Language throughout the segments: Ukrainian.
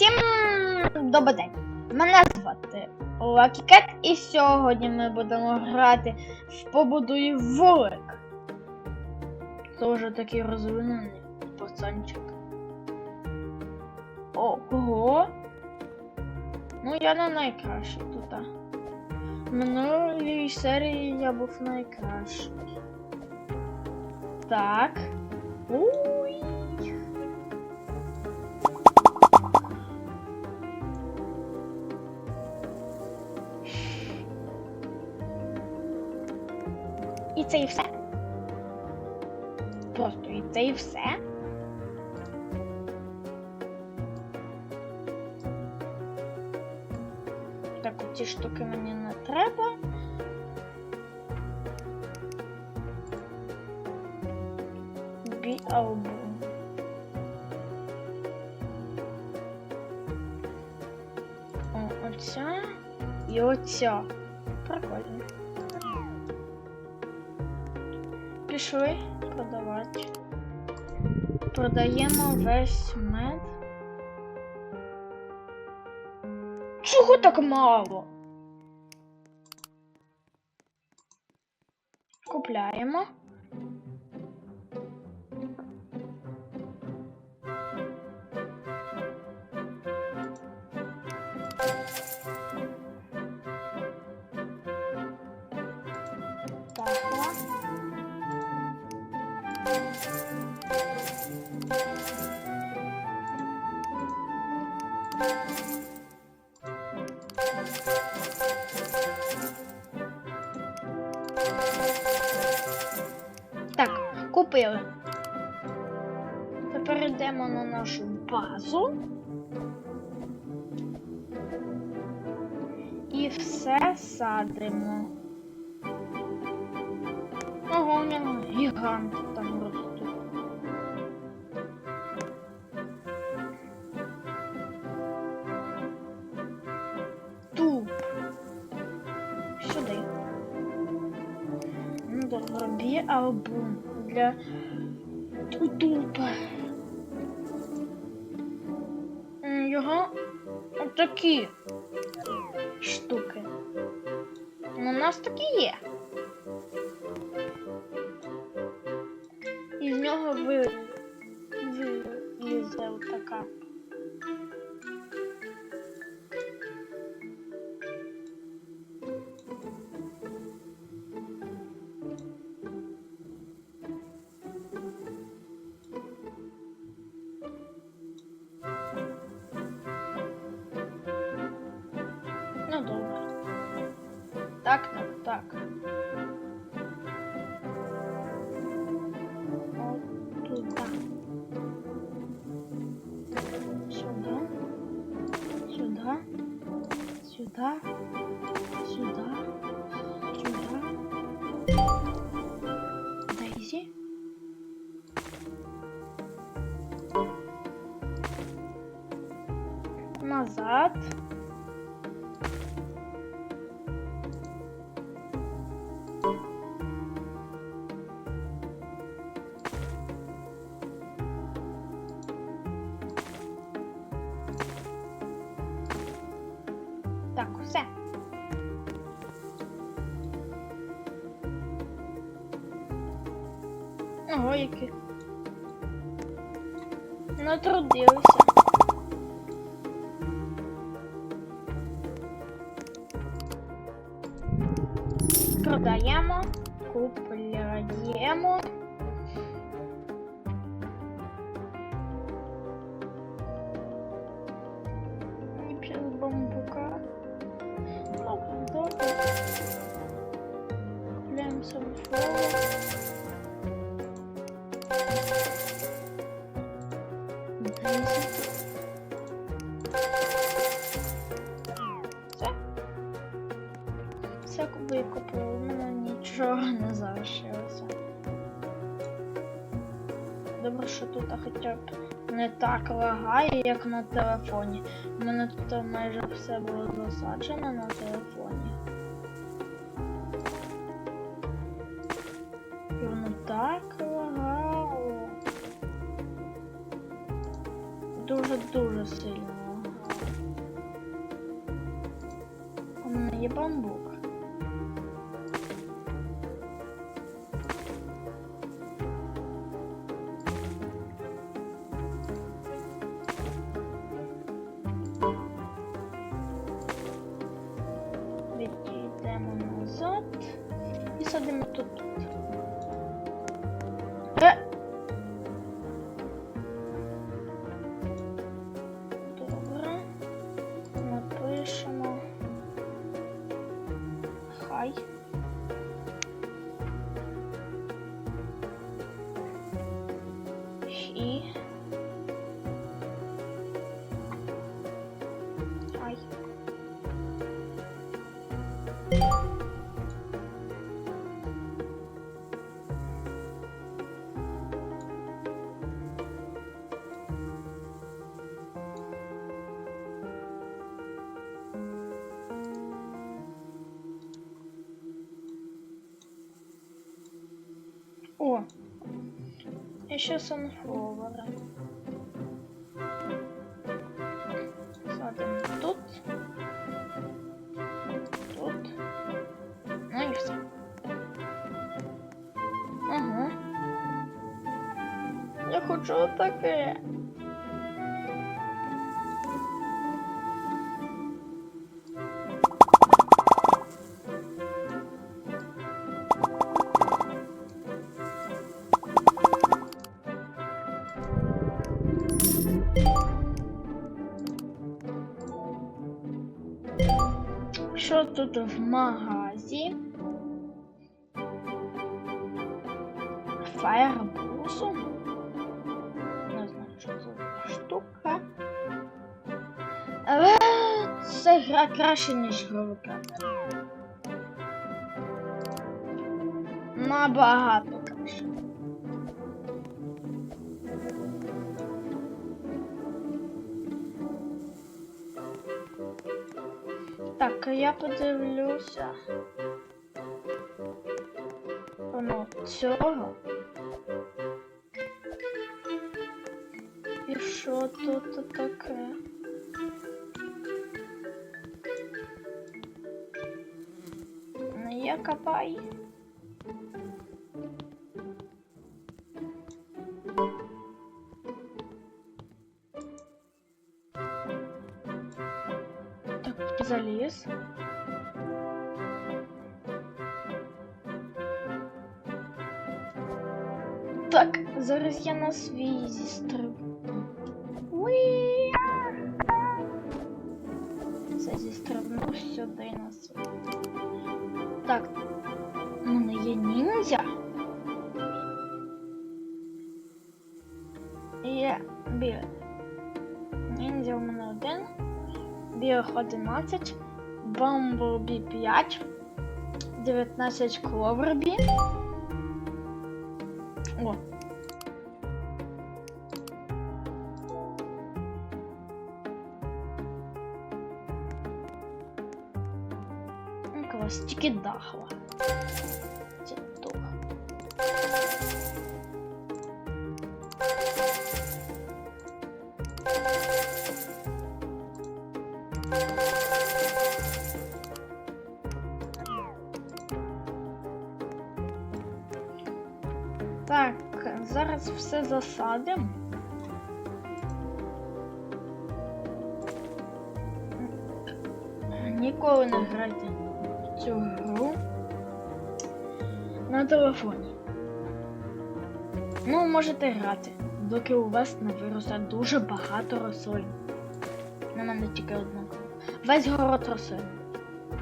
Всім добрий день! Мене звати Cat, і сьогодні ми будемо грати в побудуй вулик. Це вже такий розвинений пацанчик. Ого! Ну я не найкращий тут. В минулій серії я був найкращий. Так. Уй. І це і все. Просто і це і все. Так, ці штуки мені не треба. Біалбум. Оця і оця. Пішли продавати. Продаємо весь мед. Чого так мало? Купляємо. Купили. Тепер йдемо на нашу базу. І все садимо. Ого, у нього гігант там для тупа. Його отакі штуки. Ну, у нас такі є. І з нього ви... вилізе така. Ну Сюди. сюда, сюда. Дейзі. Назад. Так, все. Ого, які. Натрудилися. Продаємо, купляємо. так лагає, як на телефоні. У мене тут майже все було засаджено на телефоні. І воно так лагало. Дуже-дуже сильно лагало. У мене є бамбук. І. Хай. О, і ще хочу таке. Що тут в магазі? Фаербусу? Це гра краще, ніж гровика. Набагато краще. Так, а я подивлюся. Воно цього. І що тут таке? Не є капай. Так, заліз. Так, зараз я на свій зістриб. Уі! Це зістрибнув сюди на свій. Є у мене один. Біг 11. Бамблбі 5. 19 кловербі. Так, зараз все засадимо. Ніколи не грайте в цю гру на телефоні. Ну, можете грати, доки у вас не виросте дуже багато рослин. На мене тільки одна. Весь город рослин.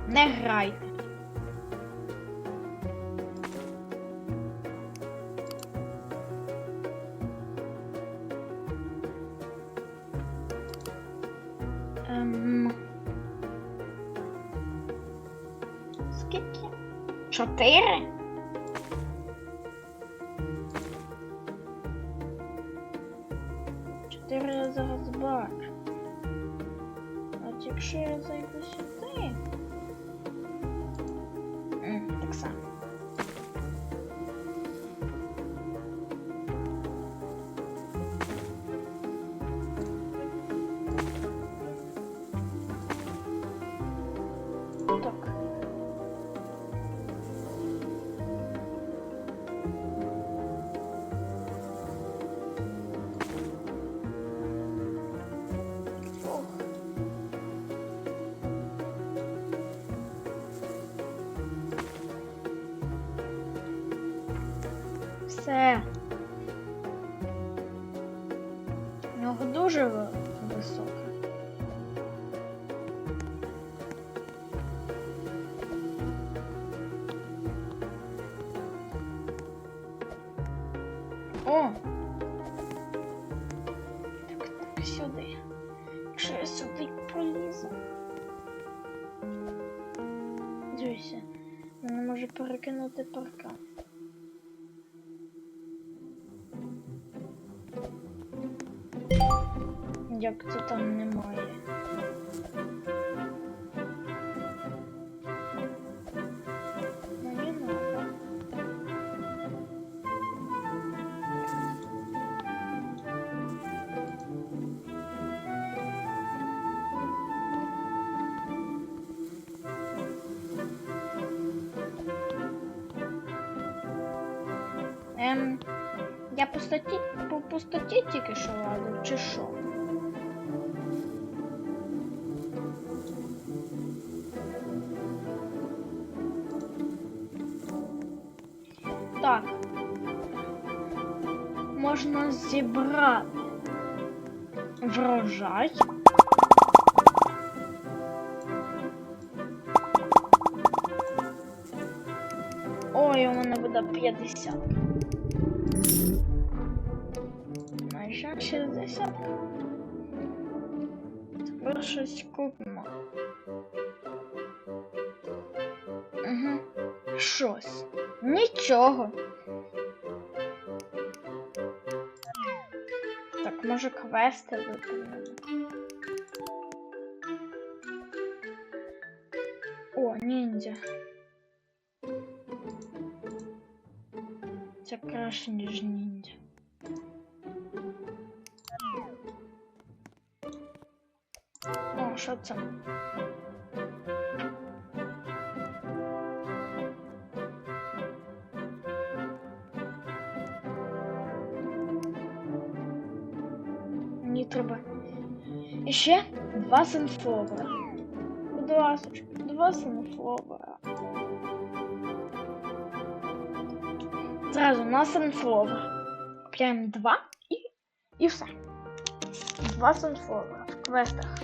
Не грайте. Скільки? Чотири? Чотири я зараз бачу. От якщо я зайду сюди. М, так само. Так. Все. Нього дуже ви- високе. О! Так, так, сюди. Якщо я сюди полізу. Дивіться, мене може перекинути паркан. Як це там немає. Ну. Ем, я пустоті, по пустоті тільки що ладу, чи що? Зібрати врожай. Ой, у мене буде 50. Майже 60. Тепер щось купимо. Угу. Щось. Нічого. може квести виконати. О, ніндзя. Це краще, ніж ніндзя. Мені треба. І ще два синфловера. Будь ласка, два синфловера. Зразу на синфловер. Купляємо два і, і все. Два синфловера в квестах.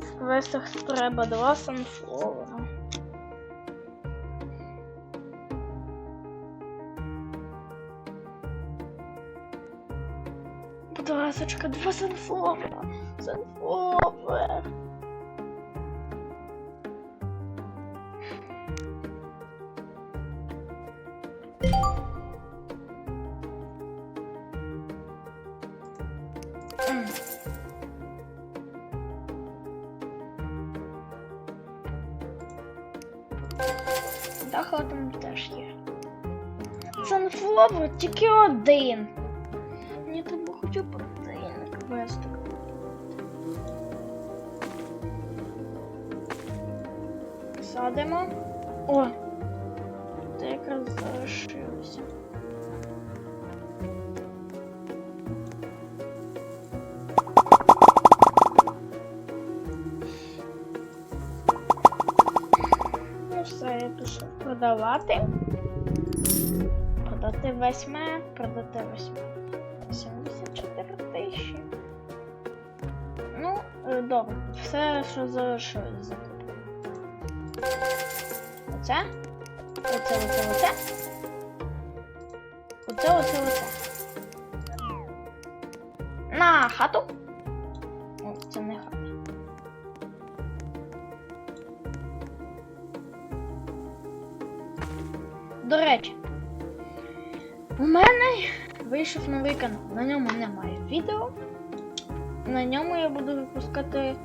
В квестах треба два синфловера. Ласочка, два. Синфловер. М. Даха теж є. Санфловер тільки один. Садимо. О! Це якраз залишилося. Ну все, я пішов продавати. Продати восьме, продати восьме. 74 тисячі. Ну, е, добре. Все, що залишилось. Оце. Оце, оце, оце. Оце, оце, оце. На хату. Це не хата. До речі, у мене вийшов новий канал. На ньому немає відео. На ньому я буду випускати.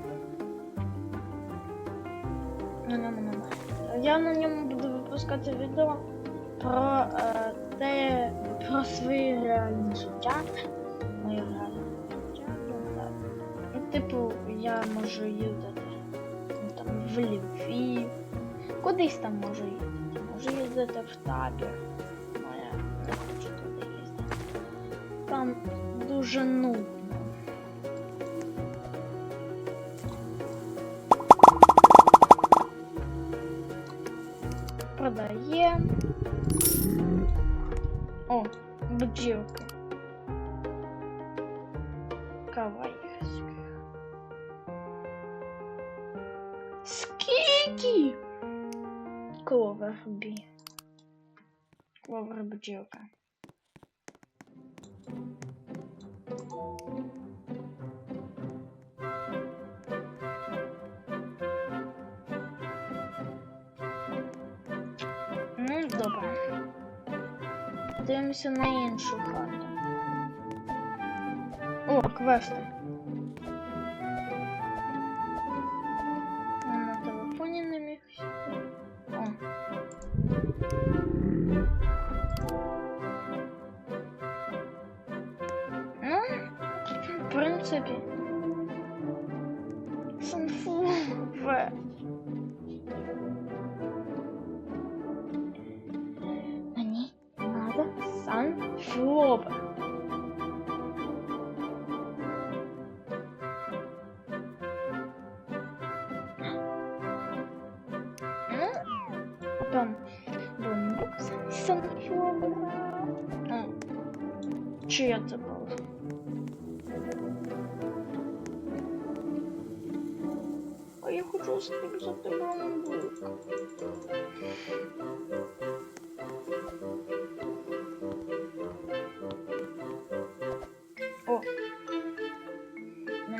На ньому. Я на ньому буду випускати відео про е, те, про своє реальне життя. Моє реальне життя. ну. Типу, я можу їздити ну, там, в Львів. Кудись там можу їздити. Можу їздити в табір. Ну, я не хочу туди їздити. Там дуже нудно. Продає. О, бджілки. Кавайських. Скільки? Кловербі. Кловер бджілка. Дивимося на іншу карту. О, квести. Санфлове. Ну,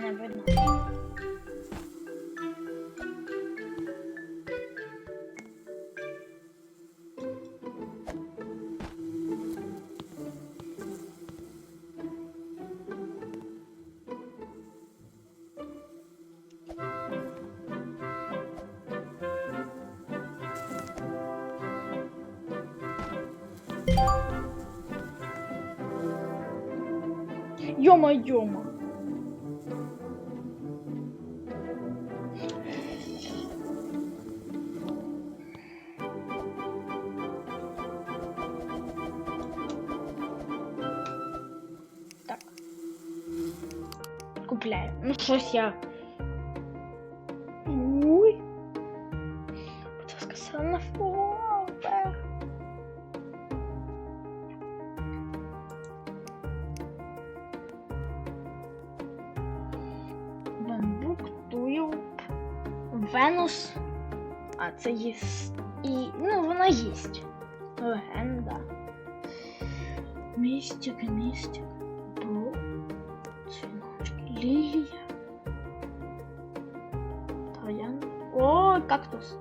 Мене видно. Йома-йома. Купляю. Ну щось я. Ой. Будь ласка, фловер. Бамбук, тулюп, Венус. А це є. І. Ну, вона їсть. Легенда. Містик, містик. Бро. Троян. О, кактус.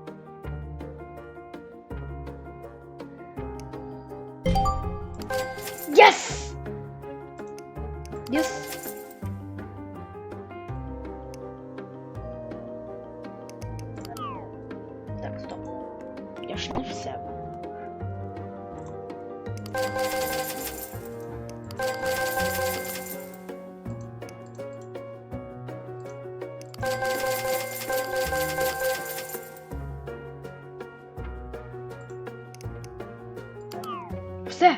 Все.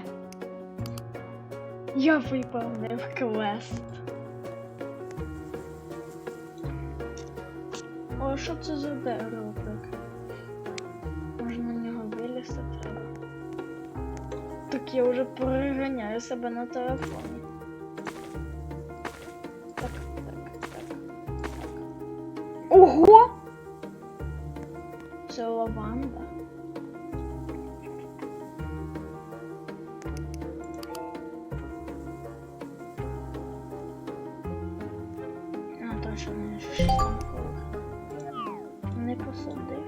Я виповнив квест. О, що це за дерево таке? Може на нього вилізти треба. Так я вже переганяю себе на телефоні. Точно, не щось там. Не посадив.